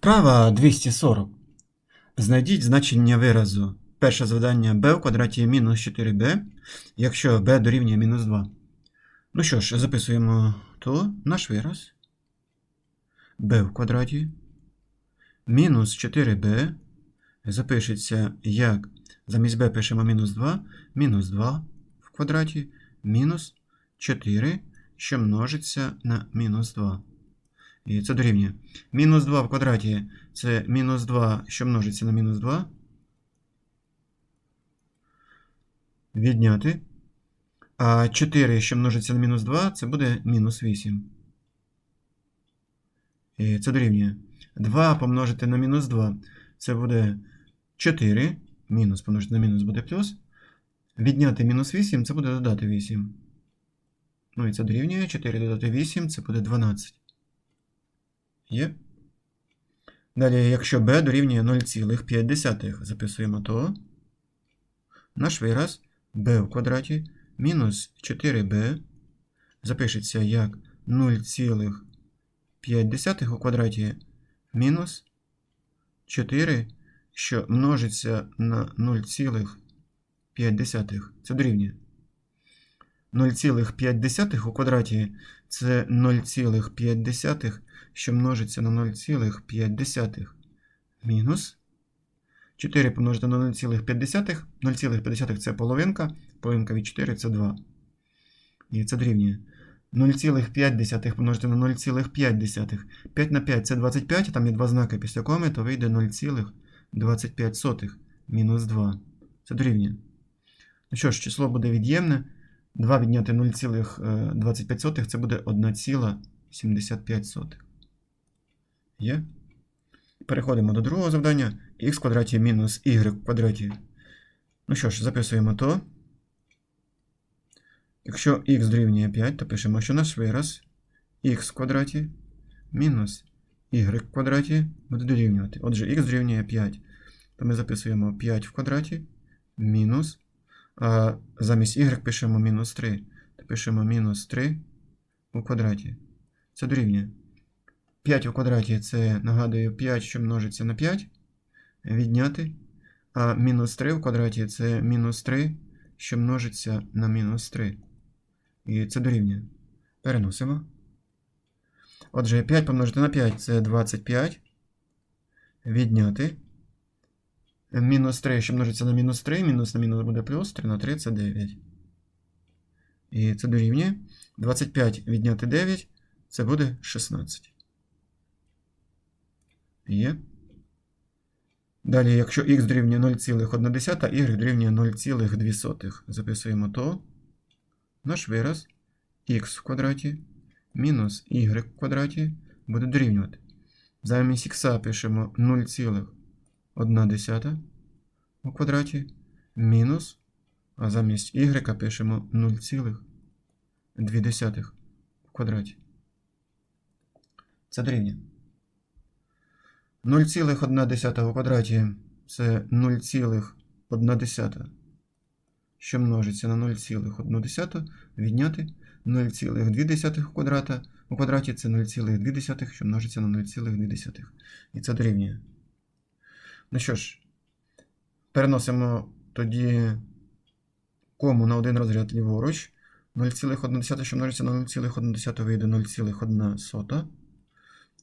Вправа 240. Знайдіть значення виразу. Перше завдання b в квадраті мінус 4b, якщо b дорівнює мінус 2. Ну що ж, записуємо то наш вираз. b в квадраті мінус 4b запишеться як замість b пишемо мінус 2, мінус 2 в квадраті мінус 4, що множиться на мінус 2. І це дорівнює. Мінус 2 в квадраті це мінус 2, що множиться на мінус 2. Відняти. А 4, що множиться на мінус 2, це буде мінус 8. І це дорівнює. 2 помножити на мінус 2. Це буде 4. Мінус помножити на мінус буде плюс. Відняти мінус 8 це буде додати 8. Ну і це дорівнює. 4 додати 8, це буде 12. Є. Далі, якщо b дорівнює 0,5, записуємо то наш вираз b в квадраті мінус 4b запишеться як 0,5 у квадраті мінус 4, що множиться на 0,5. Це дорівнює. 0,5 у квадраті це 0,5, що множиться на 0,5 мінус 4 помножити на 0,5. 0,5 це половинка, половинка від 4 це 2. І це дорівнює. 0,5 помножити на 0,5. 5 на 5 це 25, а там є два знаки після коми, то вийде 0,25 мінус 2. Це дорівнює. Ну що ж, число буде від'ємне. 2 відняти 0,25 це буде 1,75. Є? Переходимо до другого завдання. х квадраті мінус y в квадраті. Ну що ж, записуємо то. Якщо х дорівнює 5, то пишемо, що наш вираз х квадраті мінус y в квадраті буде дорівнювати. Отже, х дорівнює 5. То ми записуємо 5 в квадраті мінус. Замість y пишемо мінус 3. То пишемо мінус 3 у квадраті. Це дорівнює. 5 у квадраті це, нагадую, 5, що множиться на 5. Відняти. А мінус 3 в квадраті це мінус 3, що множиться на мінус 3. І це дорівнює. Переносимо. Отже, 5 помножити на 5 це 25. Відняти. Мінус 3, що множиться на мінус 3, мінус на мінус буде плюс, 3 на 3 це 9. І це дорівнює. 25 відняти 9, це буде 16. Є. Далі, якщо х дорівнює 0,1, y дорівнює 0,2. Записуємо то. Наш вираз х в квадраті мінус y в квадраті буде дорівнювати. Замість х пишемо 0,1 у квадраті мінус, а замість y пишемо 0,2 в квадраті. Це дорівнює. 0,1 у квадраті це 0,1, що множиться на 0,1 відняти 0,2 у квадраті, у квадраті це 0,2, що множиться на 0,2. І це дорівнює. Ну що ж, переносимо тоді кому на один розряд ліворуч. 0,1, що множиться на 0,1 вийде 0,1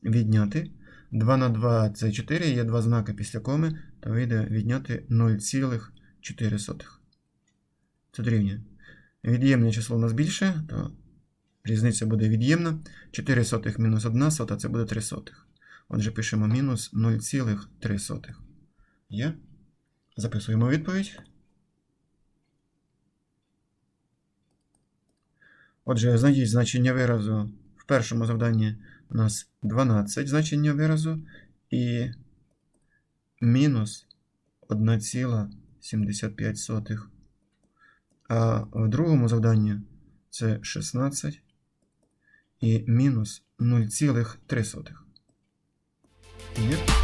відняти. 2 на 2 це 4, є два знаки після коми, то вийде відняти 0,4. Це дорівнює. Від'ємне число у нас більше, то різниця буде від'ємна. 4 сотих мінус 1 сота це буде 3 сотих. Отже, пишемо мінус 0,3. Є. Записуємо відповідь. Отже, знайдіть значення виразу в першому завданні у нас 12 значення виразу і мінус 1,75. А в другому завданні це 16 і мінус 0,3. Є.